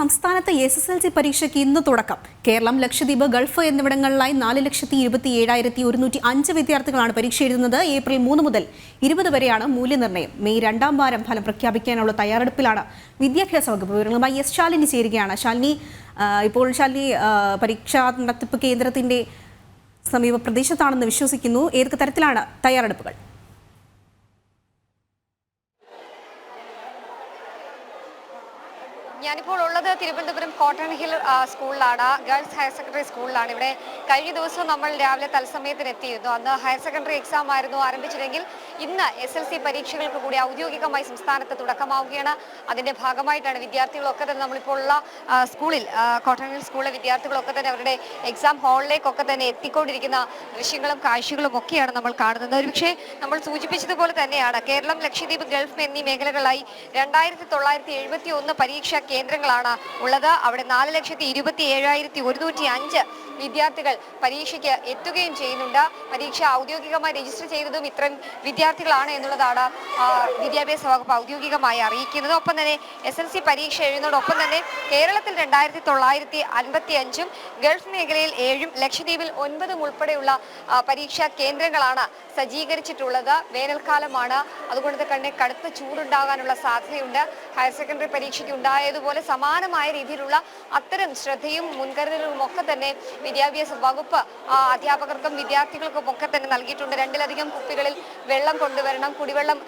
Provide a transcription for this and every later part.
സംസ്ഥാനത്ത് S S L C പരീക്ഷയ്ക്ക് ഇന്ന് തുടക്കം. കേരളം ലക്ഷദ്വീപ് ഗൾഫ് എന്നിവിടങ്ങളിലായി നാല് ലക്ഷത്തി ഇരുപത്തി ഏഴായിരത്തി ഒരുന്നൂറ്റി അഞ്ച് വിദ്യാർത്ഥികളാണ് പരീക്ഷ എഴുതുന്നത്. ഏപ്രിൽ മൂന്ന് മുതൽ ഇരുപത് വരെയാണ് മൂല്യനിർണയം. മെയ് രണ്ടാം വാരം ഫലം പ്രഖ്യാപിക്കാനുള്ള തയ്യാറെടുപ്പിലാണ് വിദ്യാഭ്യാസ വകുപ്പ് വിവരങ്ങളുമായി എസ് ശാലിനി ചേരുകയാണ്. ശാലിനി ഇപ്പോൾ ശാലിനി പരീക്ഷാ നടത്തിപ്പ് കേന്ദ്രത്തിന്റെ സമീപ പ്രദേശത്താണെന്ന് വിശ്വസിക്കുന്നു. ഏതൊക്കെ തരത്തിലാണ് തയ്യാറെടുപ്പുകൾ? ഞാനിപ്പോൾ ഉള്ളത് തിരുവനന്തപുരം കോട്ടൺ ഹിൽ സ്കൂളിലാണ്. ഗേൾസ് ഹയർ സെക്കൻഡറി സ്കൂളിലാണ്. ഇവിടെ കഴിഞ്ഞ ദിവസം നമ്മൾ രാവിലെ തത്സമയത്തിന് എത്തിയിരുന്നു അന്ന് ഹയർ സെക്കൻഡറി എക്സാം ആയിരുന്നു ആരംഭിച്ചതെങ്കിൽ ഇന്ന് എസ് എൽ സി പരീക്ഷകൾക്ക് കൂടി ഔദ്യോഗികമായി സംസ്ഥാനത്ത് തുടക്കമാവുകയാണ്. അതിന്റെ ഭാഗമായിട്ടാണ് വിദ്യാർത്ഥികളൊക്കെ തന്നെ നമ്മളിപ്പോൾ ഉള്ള സ്കൂളിൽ കോട്ടൺ ഹിൽ സ്കൂളിലെ വിദ്യാർത്ഥികളൊക്കെ തന്നെ അവരുടെ എക്സാം ഹാളിലേക്കൊക്കെ തന്നെ എത്തിക്കൊണ്ടിരിക്കുന്ന ദൃശ്യങ്ങളും കാഴ്ചകളും ഒക്കെയാണ് നമ്മൾ കാണുന്നത്. ഒരുപക്ഷെ നമ്മൾ സൂചിപ്പിച്ചതുപോലെ തന്നെയാണ് കേരളം ലക്ഷദ്വീപ് ഗൾഫ് എന്നീ മേഖലകളായി രണ്ടായിരത്തി തൊള്ളായിരത്തി എഴുപത്തി ഒന്ന് പരീക്ഷാ കേന്ദ്രങ്ങളാണ് ഉള്ളത്. അവിടെ നാല് ലക്ഷത്തി ഇരുപത്തി ഏഴായിരത്തി ഒരുന്നൂറ്റി അഞ്ച് വിദ്യാർത്ഥികൾ പരീക്ഷയ്ക്ക് എത്തുകയും ചെയ്യുന്നുണ്ട്. പരീക്ഷ ഔദ്യോഗികമായി രജിസ്റ്റർ ചെയ്തതും ഇത്രയും വിദ്യാർത്ഥികളാണ് എന്നുള്ളതാണ് വിദ്യാഭ്യാസ വകുപ്പ് ഔദ്യോഗികമായി അറിയിക്കുന്നത്. ഒപ്പം തന്നെ എസ് എൽ സി പരീക്ഷ എഴുതുന്നതോടൊപ്പം തന്നെ കേരളത്തിൽ രണ്ടായിരത്തി തൊള്ളായിരത്തി അൻപത്തി അഞ്ചും ഗൾഫ് മേഖലയിൽ ഏഴും ലക്ഷദ്വീപിൽ ഒൻപതും ഉൾപ്പെടെയുള്ള പരീക്ഷാ കേന്ദ്രങ്ങളാണ് സജ്ജീകരിച്ചിട്ടുള്ളത്. വേനൽക്കാലമാണ്. അതുകൊണ്ട് തന്നെ കടുത്ത ചൂടുണ്ടാകാനുള്ള സാധ്യതയുണ്ട്. ഹയർ സെക്കൻഡറി പരീക്ഷയ്ക്ക് ഉണ്ടായതുപോലെ സമാനമായ രീതിയിലുള്ള അത്തരം ശ്രദ്ധയും മുൻകരുതലും ഒക്കെ തന്നെ വിദ്യാഭ്യാസ വകുപ്പ് അധ്യാപകർക്കും വിദ്യാർത്ഥികൾക്കും ഒക്കെ തന്നെ നൽകിയിട്ടുണ്ട്. രണ്ടിലധികം കുപ്പികളിൽ വെള്ളം കൊണ്ടുവരണം കുടിവെള്ളം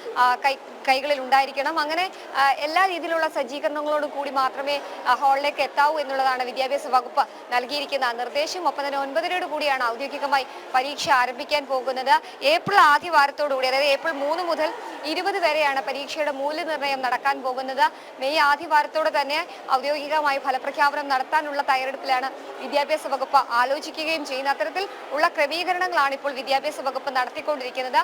കൈ കൈകളിൽ ഉണ്ടായിരിക്കണം. അങ്ങനെ എല്ലാ രീതിയിലുള്ള സജ്ജീകരണങ്ങളോട് കൂടി മാത്രമേ ഹാളിലേക്ക് എത്താവൂ എന്നുള്ളതാണ് വിദ്യാഭ്യാസ വകുപ്പ് നൽകിയിരിക്കുന്ന നിർദ്ദേശം. ഒപ്പം തന്നെ ഒൻപതരയോട് കൂടിയാണ് ഔദ്യോഗികമായി പരീക്ഷ ആരംഭിക്കാൻ പോകുന്നത്. ഏപ്രിൽ ആദ്യ വാരത്തോടുകൂടി അതായത് ഏപ്രിൽ മൂന്ന് മുതൽ ഇരുപത് വരെയാണ് പരീക്ഷയുടെ മൂല്യനിർണയം നടക്കാൻ പോകുന്നത്. മെയ് ആദ്യ വാരത്തോടെ തന്നെ ഔദ്യോഗികമായി ഫലപ്രഖ്യാപനം നടത്താനുള്ള തയ്യാറെടുപ്പിലാണ് വിദ്യാഭ്യാസ വകുപ്പ് ആലോചിക്കുകയും ചെയ്യുന്ന അത്തരത്തിൽ ഉള്ള ക്രമീകരണങ്ങളാണ് ഇപ്പോൾ വിദ്യാഭ്യാസ വകുപ്പ് നടത്തിക്കൊണ്ടിരിക്കുന്നത്.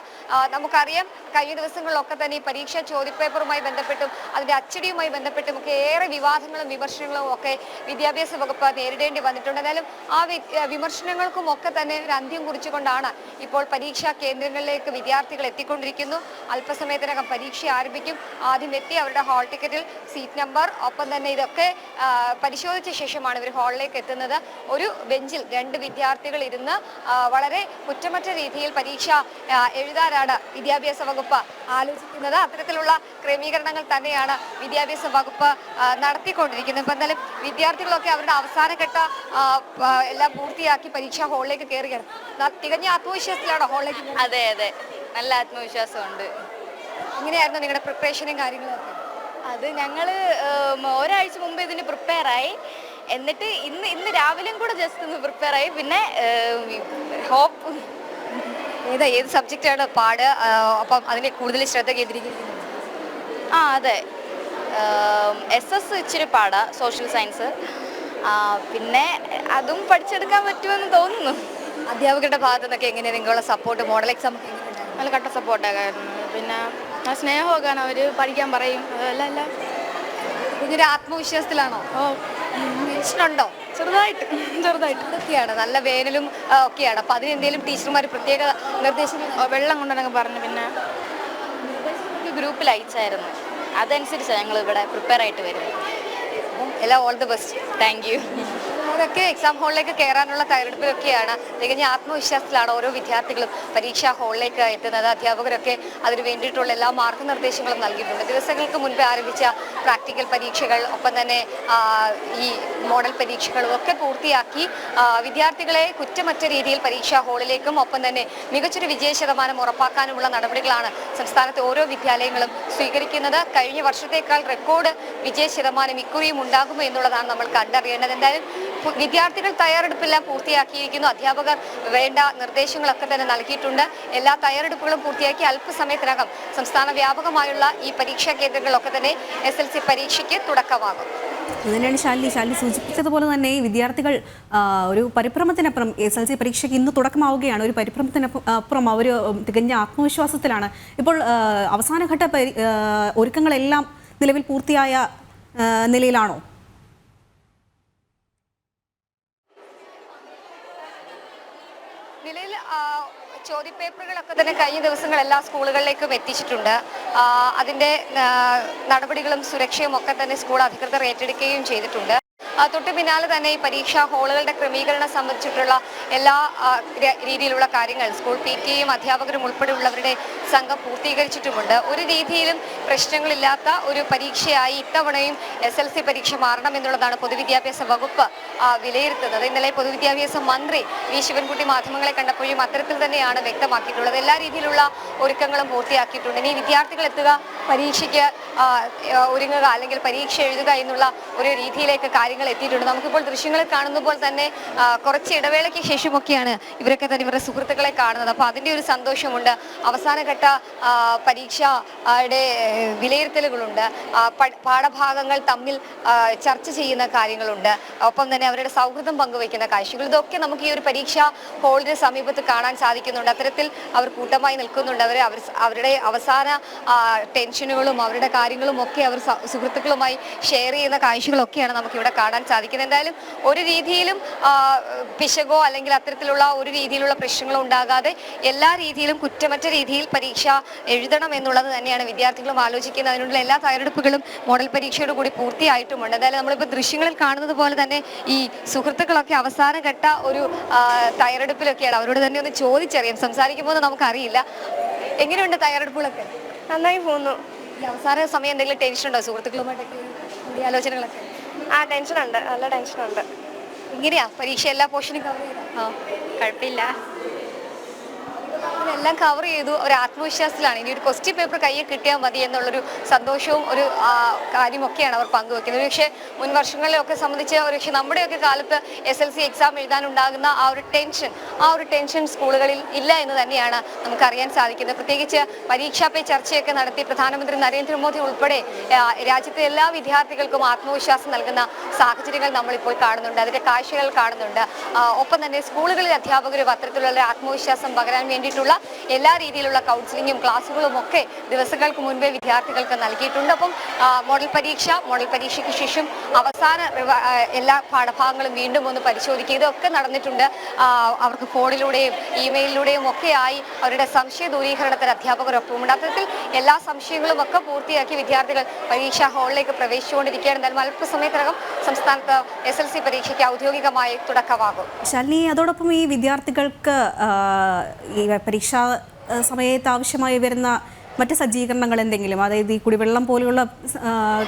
നമുക്കറിയാം കഴിഞ്ഞ ദിവസങ്ങളിലൊക്കെ തന്നെ ഈ പരീക്ഷാ ചോദ്യപേപ്പറുമായി ബന്ധപ്പെട്ടും അതിന്റെ അച്ചടിയുമായി ബന്ധപ്പെട്ടും ഒക്കെ ഏറെ വിവാദങ്ങളും വിമർശനങ്ങളും ഒക്കെ വിദ്യാഭ്യാസ വകുപ്പ് നേരിടേണ്ടി വന്നിട്ടുണ്ട്. എന്നാലും ആ വിമർശനങ്ങൾക്കും ഒക്കെ തന്നെ ഒരു അന്ത്യം കുറിച്ചുകൊണ്ടാണ് ഇപ്പോൾ പരീക്ഷാ കേന്ദ്രങ്ങളിലേക്ക് വിദ്യാർത്ഥികൾ എത്തിക്കൊണ്ടിരിക്കുന്നു. അല്പസമയത്തിനകം പരീക്ഷ ആരംഭിക്കും. ആദ്യം എത്തി അവരുടെ ഹാൾ ടിക്കറ്റിൽ സീറ്റ് നമ്പർ ഒപ്പം തന്നെ ഇതൊക്കെ പരിശോധിച്ച ശേഷമാണ് ഇവർ ഹാളിലേക്ക് എത്തുന്നത്. ഒരു ബെഞ്ചിൽ രണ്ട് വിദ്യാർത്ഥികൾ ഇരുന്ന് വളരെ കുറ്റമറ്റ രീതിയിൽ പരീക്ഷ എഴുതാനാണ് വിദ്യാഭ്യാസ വകുപ്പ് ആലോചിക്കുന്നത്. അത്തരത്തിലുള്ള ക്രമീകരണങ്ങൾ തന്നെയാണ് വിദ്യാഭ്യാസ വകുപ്പ് നടത്തിക്കൊണ്ടിരിക്കുന്നത്. ഇപ്പം എന്തായാലും വിദ്യാർത്ഥികളൊക്കെ അവരുടെ അവസാനഘട്ട എല്ലാം പൂർത്തിയാക്കി പരീക്ഷാ ഹാളിലേക്ക് കയറുകയാണ്. തികഞ്ഞ ആത്മവിശ്വാസത്തിലാണോ ഹാളിലേക്ക് അതെ അതെ. നല്ല ആത്മവിശ്വാസമുണ്ട്. എങ്ങനെയായിരുന്നു നിങ്ങളുടെ പ്രിപ്പറേഷനും കാര്യങ്ങളും ഒക്കെ അത് ഞങ്ങൾ ഒരാഴ്ച മുമ്പ് ഇതിന് പ്രിപ്പയർ ആയി. എന്നിട്ട് ഇന്ന് ഇന്ന് രാവിലെയും കൂടെ ജസ്റ്റ് ഒന്ന് പ്രിപ്പയർ ആയി. പിന്നെ ഹോപ്പ് ഏതാ ഏത് സബ്ജക്റ്റാണ് പാട്? അപ്പം അതിനെ കൂടുതൽ ശ്രദ്ധ കേന്ദ്രീകരിക്കുന്നത് ആ അതെ. എസ് എസ് ഇച്ചിരി പാടാ സോഷ്യൽ സയൻസ് പിന്നെ അതും പഠിച്ചെടുക്കാൻ പറ്റുമെന്ന് തോന്നുന്നു. അധ്യാപകരുടെ ഭാഗത്തു നിന്നൊക്കെ എങ്ങനെയാണ് നിങ്ങളുടെ സപ്പോർട്ട് മോഡൽ എക്സാം നല്ല കട്ട സപ്പോർട്ടായിരുന്നു പിന്നെ സ്നേഹമൊക്കെയാണ് അവർ പഠിക്കാൻ പറയും. അതല്ല അല്ല കുഞ്ഞൊരു ആത്മവിശ്വാസത്തിലാണോ? ഓ ടെൻഷനുണ്ടോ ചെറുതായിട്ട് ചെറുതായിട്ട്. ഇതൊക്കെയാണ് നല്ല വേനലും ഒക്കെയാണ്. അപ്പൊ അതിനെന്തെങ്കിലും ടീച്ചർമാർ പ്രത്യേക നിർദ്ദേശം വെള്ളം കൊണ്ടുവന്നൊക്കെ പറഞ്ഞു പിന്നെ ഗ്രൂപ്പിൽ അയച്ചായിരുന്നു. അതനുസരിച്ചാണ് ഞങ്ങൾ ഇവിടെ പ്രിപ്പയർ ആയിട്ട് വരുന്നത് എല്ലാം all the best. Thank you. അവരൊക്കെ എക്സാം ഹാളിലേക്ക് കയറാനുള്ള തയ്യാറെടുപ്പിലൊക്കെയാണ്. തികഞ്ഞ ആത്മവിശ്വാസത്തിലാണ് ഓരോ വിദ്യാർത്ഥികളും പരീക്ഷാ ഹാളിലേക്ക് എത്തുന്നത്. അധ്യാപകരൊക്കെ അതിന് വേണ്ടിയിട്ടുള്ള എല്ലാ മാർഗനിർദ്ദേശങ്ങളും നൽകിയിട്ടുണ്ട്. ദിവസങ്ങൾക്ക് മുൻപ് ആരംഭിച്ച പ്രാക്ടിക്കൽ പരീക്ഷകൾ ഒപ്പം തന്നെ ഈ മോഡൽ പരീക്ഷകളും ഒക്കെ പൂർത്തിയാക്കി വിദ്യാർത്ഥികളെ കുറ്റമറ്റ രീതിയിൽ പരീക്ഷാ ഹാളിലേക്കും ഒപ്പം തന്നെ മികച്ചൊരു വിജയ ശതമാനം ഉറപ്പാക്കാനുമുള്ള നടപടികളാണ് സംസ്ഥാനത്തെ ഓരോ വിദ്യാലയങ്ങളും സ്വീകരിക്കുന്നത്. കഴിഞ്ഞ വർഷത്തേക്കാൾ റെക്കോർഡ് വിജയ ശതമാനം ഇക്കുറിയും ഉണ്ടാകുമോ എന്നുള്ളതാണ് നമ്മൾ കണ്ടറിയേണ്ടത്. എന്തായാലും വിദ്യാർത്ഥികൾ തയ്യാറെടുപ്പെല്ലാം പൂർത്തിയാക്കിയിരിക്കുന്നു. അധ്യാപകർ വേണ്ട നിർദ്ദേശങ്ങളൊക്കെ തന്നെ നൽകിയിട്ടുണ്ട്. എല്ലാ തയ്യാറെടുപ്പുകളും പൂർത്തിയാക്കി അല്പസമയത്തിനകം സംസ്ഥാന വ്യാപകമായുള്ള ഈ പരീക്ഷാ കേന്ദ്രങ്ങളിലൊക്കെ തന്നെ എസ് എൽ സി പരീക്ഷയ്ക്ക് തുടക്കമാകും. ഇതിനാണ് ശാലിനി. ശാലിനി സൂചിപ്പിച്ചതുപോലെ തന്നെ വിദ്യാർത്ഥികൾ ഒരു പരിഭ്രമത്തിനപ്പുറം എസ് എൽ സി പരീക്ഷയ്ക്ക് ഇന്ന് തുടക്കമാവുകയാണ്. ഒരു പരിഭ്രമത്തിനപ്പുറം അവർ തികഞ്ഞ ആത്മവിശ്വാസത്തിലാണ്. ഇപ്പോൾ അവസാനഘട്ട ഒരുക്കങ്ങളെല്ലാം നിലവിൽ പൂർത്തിയായ നിലയിലാണോ നിലയിൽ ആ, ചോദ്യപേപ്പറുകളൊക്കെ തന്നെ കഴിഞ്ഞ ദിവസങ്ങൾ എല്ലാ സ്കൂളുകളിലേക്കും എത്തിച്ചിട്ടുണ്ട്. അതിന്റെ നടപടികളും സുരക്ഷയും ഒക്കെ തന്നെ സ്കൂൾ അധികൃതർ ഏറ്റെടുക്കുകയും ചെയ്തിട്ടുണ്ട്. തൊട്ടു പിന്നാലെ തന്നെ ഈ പരീക്ഷാ ഹാളുകളുടെ ക്രമീകരണം സംബന്ധിച്ചിട്ടുള്ള എല്ലാ രീതിയിലുള്ള കാര്യങ്ങൾ സ്കൂൾ പി ടി എയും അധ്യാപകരും ഉൾപ്പെടെയുള്ളവരുടെ സംഘം പൂർത്തീകരിച്ചിട്ടുമുണ്ട്. ഒരു രീതിയിലും പ്രശ്നങ്ങളില്ലാത്ത ഒരു പരീക്ഷയായി ഇത്തവണയും എസ് എൽ സി പരീക്ഷ പൊതുവിദ്യാഭ്യാസ വകുപ്പ് വിലയിരുത്തുന്നത്. ഇന്നലെ പൊതുവിദ്യാഭ്യാസ മന്ത്രി വി. ശിവൻകുട്ടി മാധ്യമങ്ങളെ കണ്ടപ്പോഴും അത്തരത്തിൽ തന്നെയാണ് വ്യക്തമാക്കിയിട്ടുള്ളത്. എല്ലാ രീതിയിലുള്ള ഒരുക്കങ്ങളും പൂർത്തിയാക്കിയിട്ടുണ്ട്. ഇനി വിദ്യാർത്ഥികൾ എത്തുക പരീക്ഷയ്ക്ക് ഒരുങ്ങുക അല്ലെങ്കിൽ പരീക്ഷ എഴുതുക എന്നുള്ള ഒരു രീതിയിലേക്ക് കാര്യങ്ങൾ എത്തിയിട്ടുണ്ട്. നമുക്കിപ്പോൾ ദൃശ്യങ്ങൾ കാണുന്ന പോലെ തന്നെ കുറച്ച് ഇടവേളയ്ക്ക് ശേഷമൊക്കെയാണ് ഇവരൊക്കെ തന്നെ ഇവരുടെ സുഹൃത്തുക്കളെ കാണുന്നത്. അപ്പോൾ അതിന്റെ ഒരു സന്തോഷമുണ്ട്. അവസാനഘട്ട ആ, പരീക്ഷയുടെ വിലയിരുത്തലുകളുണ്ട്. പാഠഭാഗങ്ങൾ തമ്മിൽ ചർച്ച ചെയ്യുന്ന കാര്യങ്ങളുണ്ട്. ഒപ്പം തന്നെ അവരുടെ സൗഹൃദം പങ്കുവയ്ക്കുന്ന കാഴ്ചകൾ. ഇതൊക്കെ നമുക്ക് ഈ ഒരു പരീക്ഷാ ഹോളിന് സമീപത്ത് കാണാൻ സാധിക്കുന്നുണ്ട്. അത്തരത്തിൽ അവർ കൂട്ടമായി നിൽക്കുന്നുണ്ട്. അവർ അവർ അവരുടെ അവസാന ടെൻഷനുകളും അവരുടെ കാര്യങ്ങളും ഒക്കെ അവർ സുഹൃത്തുക്കളുമായി ഷെയർ ചെയ്യുന്ന കാഴ്ചകളൊക്കെയാണ് നമുക്ക് ഇവിടെ കാണാൻ സാധിക്കുന്നത്. എന്തായാലും ഒരു രീതിയിലും പിശകോ അല്ലെങ്കിൽ അത്തരത്തിലുള്ള ഒരു രീതിയിലുള്ള പ്രശ്നങ്ങളോ ഉണ്ടാകാതെ എല്ലാ രീതിയിലും കുറ്റമറ്റ രീതിയിൽ പരീക്ഷ എഴുതണം എന്നുള്ളത് തന്നെയാണ് വിദ്യാർത്ഥികളും ആലോചിക്കുന്നത്. അതിനുള്ള എല്ലാ തയ്യാറെടുപ്പുകളും മോഡൽ പരീക്ഷയോട് കൂടി പൂർത്തിയായിട്ടുമുണ്ട്. എന്തായാലും നമ്മളിപ്പോൾ ദൃശ്യങ്ങളിൽ കാണുന്നത് പോലെ തന്നെ ഈ സുഹൃത്തുക്കളൊക്കെ അവസാന ഘട്ട ഒരു തയ്യാറെടുപ്പിലൊക്കെയാണ്. അവരോട് തന്നെ ഒന്ന് ചോദിച്ചറിയാം. സംസാരിക്കുമ്പോൾ നമുക്കറിയില്ല. എങ്ങനെയുണ്ട് തയ്യാറെടുപ്പുകളൊക്കെ? നന്നായി പോകുന്നു. അവസാന സമയം എന്തെങ്കിലും ടെൻഷൻ ഉണ്ടോ സുഹൃത്തുക്കളുമായിട്ടൊക്കെ കൂടിയാലോചനകളൊക്കെ? ആ ടെൻഷനുണ്ട് നല്ല ടെൻഷനുണ്ട് എങ്ങനെയാ? പരീക്ഷ എല്ലാ പോർഷനും കവർ ചെയ്താ ആ കുഴപ്പമില്ല. എല്ലാം കവർ ചെയ്തു. ഒരു ആത്മവിശ്വാസത്തിലാണ്. ഇനി ഒരു ക്വസ്റ്റ്യൻ പേപ്പർ കയ്യിൽ കിട്ടിയാൽ മതി എന്നുള്ളൊരു സന്തോഷവും ഒരു കാര്യമൊക്കെയാണ് അവർ പങ്കുവെക്കുന്നത്. പക്ഷേ മുൻ വർഷങ്ങളിലൊക്കെ സംബന്ധിച്ച് ഒരുപക്ഷെ നമ്മുടെയൊക്കെ കാലത്ത് എസ് എൽ സി എക്സാം എഴുതാനുണ്ടാകുന്ന ആ ഒരു ടെൻഷൻ ആ ഒരു ടെൻഷൻ സ്കൂളുകളിൽ ഇല്ല എന്ന് തന്നെയാണ് നമുക്കറിയാൻ സാധിക്കുന്നത്. പ്രത്യേകിച്ച് പരീക്ഷാ പേ ചർച്ചയൊക്കെ നടത്തി പ്രധാനമന്ത്രി നരേന്ദ്രമോദി ഉൾപ്പെടെ രാജ്യത്തെ എല്ലാ വിദ്യാർത്ഥികൾക്കും ആത്മവിശ്വാസം നൽകുന്ന സാഹചര്യങ്ങൾ നമ്മളിപ്പോൾ കാണുന്നുണ്ട്. അതിന്റെ കാഴ്ചകൾ കാണുന്നുണ്ട്. ഒപ്പം തന്നെ സ്കൂളുകളിൽ അധ്യാപകർ അത്തരത്തിലുള്ള ആത്മവിശ്വാസം പകരാൻ വേണ്ടിയിട്ടുള്ള എല്ലാ രീതിയിലുള്ള കൗൺസിലിങ്ങും ക്ലാസ്സുകളും ഒക്കെ ദിവസങ്ങൾക്ക് മുൻപേ വിദ്യാർത്ഥികൾക്ക് നൽകിയിട്ടുണ്ട്. അപ്പം മോഡൽ പരീക്ഷ മോഡൽ പരീക്ഷയ്ക്ക് ശേഷം അവസാന എല്ലാ പാഠഭാഗങ്ങളും വീണ്ടും ഒന്ന് പരിശോധിക്കുക. ഇതൊക്കെ നടന്നിട്ടുണ്ട്. അവർക്ക് ഫോണിലൂടെയും ഇമെയിലിലൂടെയും ഒക്കെയായി അവരുടെ സംശയ ദൂരീകരണത്തിന് അധ്യാപകരൊപ്പമുണ്ട് അത്തരത്തിൽ എല്ലാ സംശയങ്ങളും ഒക്കെ പൂർത്തിയാക്കി വിദ്യാർത്ഥികൾ പരീക്ഷാ ഹാളിലേക്ക് പ്രവേശിച്ചുകൊണ്ടിരിക്കുകയാണ്. എന്നാലും അല്പസമയത്തിനകം സംസ്ഥാനത്ത് എസ് എൽ സി പരീക്ഷയ്ക്ക് ഔദ്യോഗികമായി തുടക്കമാകും. ശാലിനി അതോടൊപ്പം ഈ വിദ്യാർത്ഥികൾക്ക് ഈ പരീക്ഷാ സമയത്ത് ആവശ്യമായി വരുന്ന മറ്റ് സജ്ജീകരണങ്ങൾ എന്തെങ്കിലും അതായത് ഈ കുടിവെള്ളം പോലെയുള്ള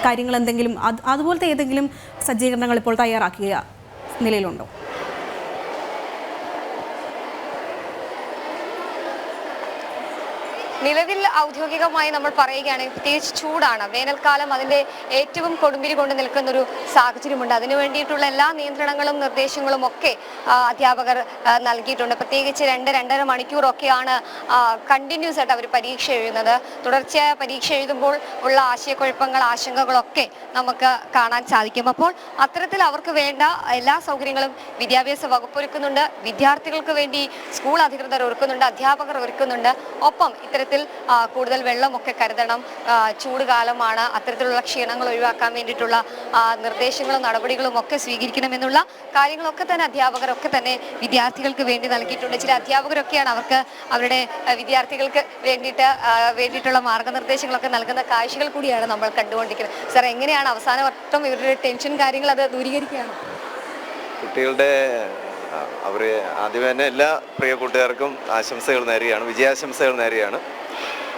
കാര്യങ്ങൾ എന്തെങ്കിലും അത് അതുപോലത്തെ ഏതെങ്കിലും സജ്ജീകരണങ്ങൾ ഇപ്പോൾ തയ്യാറാക്കിയ നിലയിലുണ്ടോ? നിലവിൽ ഔദ്യോഗികമായി നമ്മൾ പറയുകയാണെങ്കിൽ പ്രത്യേകിച്ച് ചൂടാണ്. വേനൽക്കാലം അതിന്റെ ഏറ്റവും കൊടുമ്പിരി കൊണ്ട് നിൽക്കുന്ന ഒരു സാഹചര്യമുണ്ട്. അതിനു വേണ്ടിയിട്ടുള്ള എല്ലാ നിയന്ത്രണങ്ങളും നിർദ്ദേശങ്ങളും ഒക്കെ അധ്യാപകർ നൽകിയിട്ടുണ്ട്. പ്രത്യേകിച്ച് രണ്ട് രണ്ടര മണിക്കൂറൊക്കെയാണ് കണ്ടിന്യൂസ് ആയിട്ട് അവർ പരീക്ഷ എഴുതുന്നത്. തുടർച്ചയായ പരീക്ഷ എഴുതുമ്പോൾ ഉള്ള ആശയക്കുഴപ്പങ്ങൾ ആശങ്കകളൊക്കെ നമുക്ക് കാണാൻ സാധിക്കും. അപ്പോൾ അത്തരത്തിൽ അവർക്ക് വേണ്ട എല്ലാ സൗകര്യങ്ങളും വിദ്യാഭ്യാസ വകുപ്പ് ഒരുക്കുന്നുണ്ട്. വിദ്യാർത്ഥികൾക്ക് വേണ്ടി സ്കൂൾ അധികൃതർ ഒരുക്കുന്നുണ്ട്. അധ്യാപകർ ഒരുക്കുന്നുണ്ട്. ഒപ്പം ഇത്തരത്തിൽ ആ, കൂടുതൽ വെള്ളമൊക്കെ കരുതണം. ചൂട് കാലമാണ് അത്തരത്തിലുള്ള ക്ഷീണങ്ങൾ ഒഴിവാക്കാൻ വേണ്ടിയിട്ടുള്ള നിർദ്ദേശങ്ങളും നടപടികളും ഒക്കെ സ്വീകരിക്കണമെന്നുള്ള കാര്യങ്ങളൊക്കെ തന്നെ അധ്യാപകരൊക്കെ തന്നെ വിദ്യാർത്ഥികൾക്ക് വേണ്ടി നൽകിയിട്ടുണ്ട്. ചില അധ്യാപകരൊക്കെയാണ് അവർക്ക് അവരുടെ വിദ്യാർത്ഥികൾക്ക് വേണ്ടിയിട്ട് വേണ്ടിയിട്ടുള്ള മാർഗനിർദ്ദേശങ്ങളൊക്കെ നൽകുന്ന കാഴ്ചകൾ കൂടിയാണ് നമ്മൾ കണ്ടുകൊണ്ടിരിക്കുന്നത്. സാർ എങ്ങനെയാണ് അവസാന വട്ടം ഇവരുടെ ടെൻഷൻ കാര്യങ്ങൾ അത് ദൂരീകരിക്കുകയാണ്? കുട്ടികളുടെ അവർ ആദ്യമേ തന്നെ എല്ലാ പ്രിയ കൂട്ടുകാർക്കും ആശംസകൾ നേരുകയാണ് വിജയാശംസകൾ നേരുകയാണ്.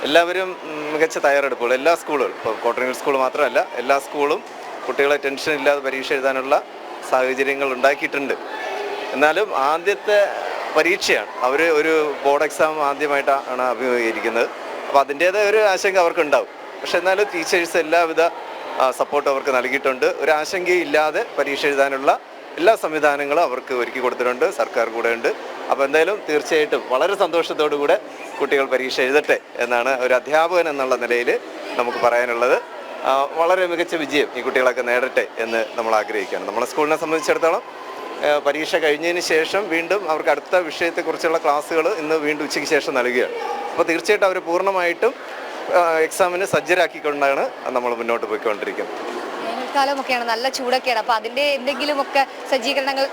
എല്ലാവരും മികച്ച തയ്യാറെടുപ്പുകൾ എല്ലാ സ്കൂളുകളും ഇപ്പോൾ കോട്ടണിൽ സ്കൂൾ മാത്രമല്ല എല്ലാ സ്കൂളും കുട്ടികളെ ടെൻഷൻ ഇല്ലാതെ പരീക്ഷ എഴുതാനുള്ള സാഹചര്യങ്ങൾ ഉണ്ടാക്കിയിട്ടുണ്ട്. എന്നാലും ആദ്യത്തെ പരീക്ഷയാണ്. അവർ ഒരു ബോർഡ് എക്സാം ആദ്യമായിട്ടാണ് അഭിമുഖീകരിക്കുന്നത്. അപ്പോൾ അതിന്റേതായ ഒരു ആശങ്ക അവർക്കുണ്ടാവും. പക്ഷെ എന്നാലും ടീച്ചേഴ്സ് എല്ലാവിധ സപ്പോർട്ട് അവർക്ക് നൽകിയിട്ടുണ്ട്. ഒരു ആശങ്കയില്ലാതെ പരീക്ഷ എഴുതാനുള്ള എല്ലാ സംവിധാനങ്ങളും അവർക്ക് ഒരുക്കി കൊടുത്തിട്ടുണ്ട്. സർക്കാർ കൂടെ ഉണ്ട് അപ്പോൾ എന്തായാലും തീർച്ചയായിട്ടും വളരെ സന്തോഷത്തോടു കൂടെ കുട്ടികൾ പരീക്ഷ എഴുതട്ടെ എന്നാണ് ഒരു അധ്യാപകൻ എന്നുള്ള നിലയിൽ നമുക്ക് പറയാനുള്ളത്. വളരെ മികച്ച വിജയം ഈ കുട്ടികളൊക്കെ നേടട്ടെ എന്ന് നമ്മൾ ആഗ്രഹിക്കുകയാണ്. നമ്മളെ സ്കൂളിനെ സംബന്ധിച്ചിടത്തോളം പരീക്ഷ കഴിഞ്ഞതിന് ശേഷം വീണ്ടും അവർക്ക് അടുത്ത വിഷയത്തെക്കുറിച്ചുള്ള ക്ലാസ്സുകൾ ഇന്ന് വീണ്ടും ഉച്ചയ്ക്ക് ശേഷം നൽകുകയാണ്. അപ്പോൾ തീർച്ചയായിട്ടും അവർ പൂർണമായിട്ടും എക്സാമിന് സജ്ജരാക്കിക്കൊണ്ടാണ് നമ്മൾ മുന്നോട്ട് പോയിക്കൊണ്ടിരിക്കുന്നത്. വേനൽക്കാലമൊക്കെയാണ് നല്ല ചൂടൊക്കെയാണ്. അപ്പോൾ അതിന്റെ എന്തെങ്കിലുമൊക്കെ സജ്ജീകരണങ്ങൾ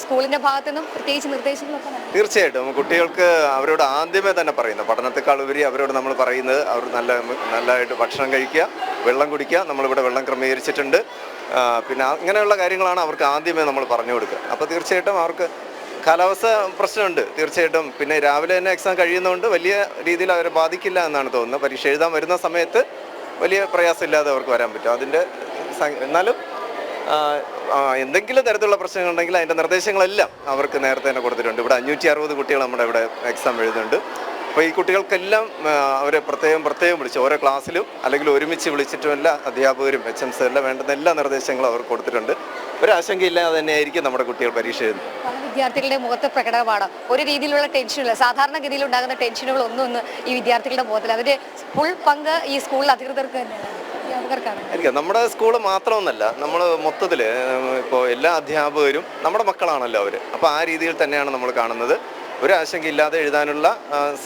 സ്കൂളിന്റെ ഭാഗത്തു നിന്നും പ്രത്യേകിച്ച് നിർദ്ദേശങ്ങളൊക്കെ തീർച്ചയായിട്ടും. കുട്ടികൾക്ക് അവരോട് ആദ്യമേ തന്നെ പറയുന്നത് പഠനത്തെക്കാൾ ഉപരി അവരോട് നമ്മൾ പറയുന്നത് അവർ നല്ല നല്ലതായിട്ട് ഭക്ഷണം കഴിക്കുക വെള്ളം കുടിക്കുക. നമ്മളിവിടെ വെള്ളം ക്രമീകരിച്ചിട്ടുണ്ട്. പിന്നെ അങ്ങനെയുള്ള കാര്യങ്ങളാണ് അവർക്ക് ആദ്യമേ നമ്മൾ പറഞ്ഞു കൊടുക്കുക. അപ്പോൾ തീർച്ചയായിട്ടും അവർക്ക് കാലാവസ്ഥ പ്രശ്നമുണ്ട്. തീർച്ചയായിട്ടും. പിന്നെ രാവിലെ തന്നെ എക്സാം കഴിയുന്നതുകൊണ്ട് വലിയ രീതിയിൽ അവരെ ബാധിക്കില്ല എന്നാണ് തോന്നുന്നത്. പരീക്ഷ എഴുതാൻ വരുന്ന സമയത്ത് വലിയ പ്രയാസമില്ലാതെ അവർക്ക് വരാൻ പറ്റും. അതിന്റെ എന്നാലും എന്തെങ്കിലും തരത്തിലുള്ള പ്രശ്നങ്ങൾ ഉണ്ടെങ്കിൽ അതിന്റെ നിർദ്ദേശങ്ങളെല്ലാം അവർക്ക് നേരത്തെ തന്നെ കൊടുത്തിട്ടുണ്ട്. ഇവിടെ അഞ്ഞൂറ്റി അറുപത് കുട്ടികൾ നമ്മുടെ ഇവിടെ എക്സാം എഴുതുന്നുണ്ട്. അപ്പോൾ ഈ കുട്ടികൾക്കെല്ലാം അവരെ പ്രത്യേകം പ്രത്യേകം വിളിച്ച് ഓരോ ക്ലാസ്സിലും അല്ലെങ്കിൽ ഒരുമിച്ച് വിളിച്ചിട്ടുമല്ല അധ്യാപകരും എച്ച് എം എല്ലാം വേണ്ടുന്ന എല്ലാ നിർദ്ദേശങ്ങളും അവർ കൊടുത്തിട്ടുണ്ട്. ഒരു ആശങ്കയില്ലാതെ തന്നെയായിരിക്കും നമ്മുടെ കുട്ടികൾ പരീക്ഷ എഴുതുന്നത്. വിദ്യാർത്ഥികളുടെ മുഖത്ത് പ്രകടമാണ് ഒരു രീതിയിലുള്ള ടെൻഷനില്ല. സാധാരണഗതിയിൽ ഉണ്ടാകുന്ന ടെൻഷനുകൾ ഒന്നും ഈ വിദ്യാർത്ഥികളുടെ മുഖത്തിൽ അവർ ഫുൾ പങ്ക് ഈ സ്കൂളിൽ അധികൃതർക്ക് തന്നെയാണ്. ആയിരിക്കാം. നമ്മുടെ സ്കൂൾ മാത്രമൊന്നല്ല നമ്മൾ മൊത്തത്തിൽ ഇപ്പോൾ എല്ലാ അധ്യാപകരും നമ്മുടെ മക്കളാണല്ലോ അവർ അപ്പോൾ ആ രീതിയിൽ തന്നെയാണ് നമ്മൾ കാണുന്നത്. ഒരു ആശങ്കയില്ലാതെ എഴുതാനുള്ള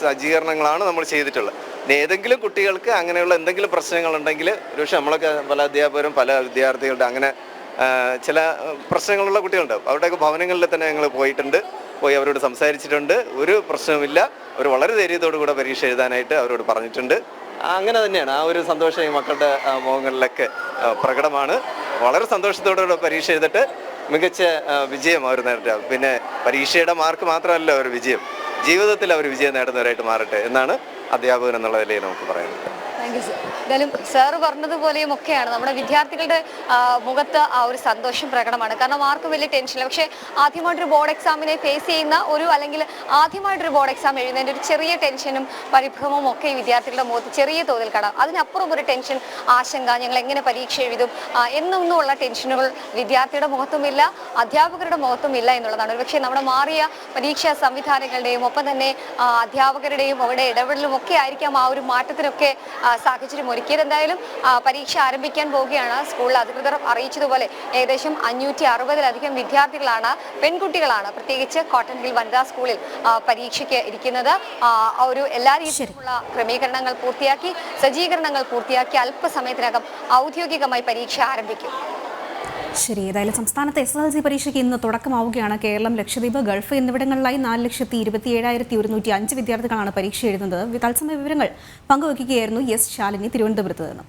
സജ്ജീകരണങ്ങളാണ് നമ്മൾ ചെയ്തിട്ടുള്ളത്. ഇനി ഏതെങ്കിലും കുട്ടികൾക്ക് അങ്ങനെയുള്ള എന്തെങ്കിലും പ്രശ്നങ്ങളുണ്ടെങ്കിൽ ഒരുപക്ഷെ നമ്മളൊക്കെ പല അധ്യാപകരും പല വിദ്യാർത്ഥികളുടെ അങ്ങനെ ചില പ്രശ്നങ്ങളുള്ള കുട്ടികളുണ്ടാവും. അവരുടെയൊക്കെ ഭവനങ്ങളിൽ തന്നെ ഞങ്ങൾ പോയിട്ടുണ്ട്. പോയി അവരോട് സംസാരിച്ചിട്ടുണ്ട്. ഒരു പ്രശ്നവുമില്ല. അവർ വളരെ ധൈര്യത്തോടു കൂടെ പരീക്ഷ എഴുതാനായിട്ട് അവരോട് പറഞ്ഞിട്ടുണ്ട്. അങ്ങനെ തന്നെയാണ്. ആ ഒരു സന്തോഷം ഈ മക്കളുടെ മുഖങ്ങളിലൊക്കെ പ്രകടമാണ്. വളരെ സന്തോഷത്തോടെ പരീക്ഷ എഴുതിട്ട് മികച്ച വിജയം അവർ നേടട്ടെ പിന്നെ പരീക്ഷയുടെ മാർക്ക് മാത്രമല്ല ഒരു വിജയം. ജീവിതത്തിൽ അവർ വിജയം നേടുന്നവരായിട്ട് മാറട്ടെ എന്നാണ് അധ്യാപകൻ എന്നുള്ള നിലയിൽ നമുക്ക് പറയുന്നത് താങ്ക് യു സർ എന്തായാലും സാറ് പറഞ്ഞതുപോലെയും ഒക്കെയാണ്. നമ്മുടെ വിദ്യാർത്ഥികളുടെ മുഖത്ത് ആ ഒരു സന്തോഷം പ്രകടമാണ്. കാരണം ആർക്കും വലിയ ടെൻഷനില്ല പക്ഷേ ആദ്യമായിട്ടൊരു ബോർഡ് എക്സാമിനെ ഫേസ് ചെയ്യുന്ന ഒരു അല്ലെങ്കിൽ ആദ്യമായിട്ടൊരു ബോർഡ് എക്സാം എഴുതുന്നതിന്റെ ഒരു ചെറിയ ടെൻഷനും പരിഭ്രമവും ഒക്കെ ഈ വിദ്യാർത്ഥികളുടെ മുഖത്ത് ചെറിയ തോതിൽ കാണാം. അതിനപ്പുറം ഒരു ടെൻഷൻ ആശങ്ക ഞങ്ങൾ എങ്ങനെ പരീക്ഷ എഴുതും എന്നൊന്നുമുള്ള ടെൻഷനുകൾ വിദ്യാർത്ഥിയുടെ മുഖത്തുമില്ല അധ്യാപകരുടെ മുഖത്തുമില്ല എന്നുള്ളതാണ്. പക്ഷേ നമ്മുടെ മാറിയ പരീക്ഷാ സംവിധാനങ്ങളുടെയും ഒപ്പം തന്നെ അധ്യാപകരുടെയും അവരുടെ ഇടപെടലും ഒക്കെ ആയിരിക്കാം ആ ഒരു മാറ്റത്തിനൊക്കെ സാഹചര്യം ഒരുക്കിയത്. എന്തായാലും പരീക്ഷ ആരംഭിക്കാൻ പോവുകയാണ്. സ്കൂളിൽ അധികൃതർ അറിയിച്ചതുപോലെ ഏകദേശം അഞ്ഞൂറ്റി അറുപതിലധികം വിദ്യാർത്ഥികളാണ് പെൺകുട്ടികളാണ് പ്രത്യേകിച്ച് കോട്ടൺ ഹിൽ വനിതാ സ്കൂളിൽ പരീക്ഷയ്ക്ക് ഇരിക്കുന്നത്. ഒരു എല്ലാ രീതിയിലുള്ള ക്രമീകരണങ്ങൾ പൂർത്തിയാക്കി സജ്ജീകരണങ്ങൾ പൂർത്തിയാക്കി അല്പസമയത്തിനകം ഔദ്യോഗികമായി പരീക്ഷ ആരംഭിക്കും. ശരി ഏതായാലും സംസ്ഥാനത്ത് എസ് എൽ സി പരീക്ഷയ്ക്ക് ഇന്ന് തുടക്കമാവുകയാണ്. കേരളം ലക്ഷദ്വീപ് ഗൾഫ് എന്നിവിടങ്ങളിലായി നാല് ലക്ഷത്തി ഇരുപത്തി ഏഴായിരത്തി ഒരുന്നൂറ്റി അഞ്ച് വിദ്യാർത്ഥികളാണ് പരീക്ഷ എഴുതുന്നത്. തത്സമയ വിവരങ്ങൾ പങ്കുവയ്ക്കുകയായിരുന്നു എസ് ശാലിനി തിരുവനന്തപുരത്ത് നിന്നും.